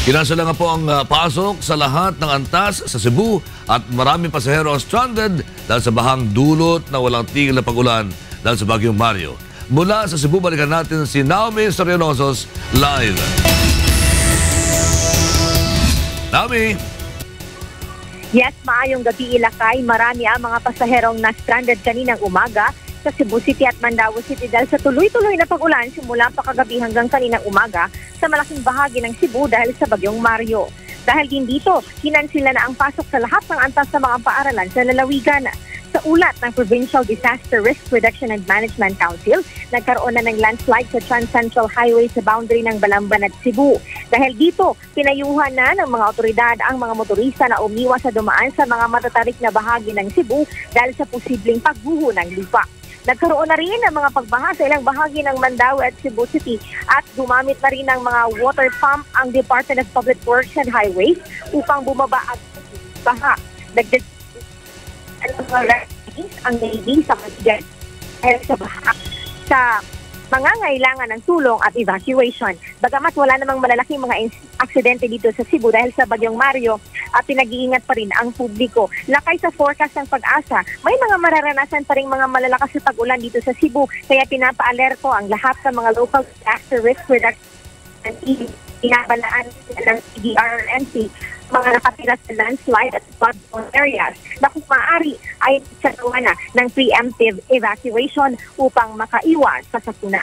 Kinasala nga po ang uh, pasok sa lahat ng antas sa Cebu at maraming pasahero ang stranded dahil sa bahang dulot na walang tigil na pagulan dahil sa Bagyong Mario. Mula sa Cebu, balikan natin si Naomi Sorianosos live. Naomi! Yes, maayong gabi ilakay. Marami ang mga pasaherong na-stranded kaninang umaga sa Cebu City at Mandaue City dahil sa tuloy-tuloy na pag-ulan simula pa kagabi hanggang kaninang umaga sa malaking bahagi ng Cebu dahil sa bagyong Mario. Dahil din dito, kinansila na ang pasok sa lahat ng antas sa mga paaralan sa lalawigan. Sa ulat ng Provincial Disaster Risk Reduction and Management Council, nagkaroon na ng landslide sa Trans-Central Highway sa boundary ng Balamban at Cebu. Dahil dito, pinayuhan na ng mga otoridad ang mga motorista na umiwas sa dumaan sa mga matatarik na bahagi ng Cebu dahil sa posibleng pagguho ng lupa. Nagkaroon na rin ng mga pagbaha sa ilang bahagi ng Mandaue at Cebu City at gumamit na rin ng mga water pump ang Department of Public Works and Highways upang bumaba ang baha. Nagdag ang Navy sa Masigan sa baha sa mangangailangan ng tulong at evacuation. Bagamat wala namang malalaking mga aksidente dito sa Cebu dahil sa Bagyong Mario, at pinag-iingat pa rin ang publiko. Lakay sa forecast ng pag-asa, may mga mararanasan pa rin mga malalakas na pag-ulan dito sa Cebu, kaya pinapa-alerto ang lahat sa mga local disaster risk reduction and pinabalaan ng CDRNC mga nakatira sa landslide at flood areas na kung maaari ay sagawa na ng preemptive evacuation upang makaiwas sa sakuna.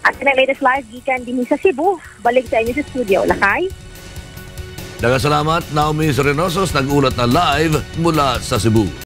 At ang latest live, gikan din sa Cebu, balik sa inyo sa studio. Lakay? Dagasalamat, Naomi Serenosos, nag-ulat na live mula sa Cebu.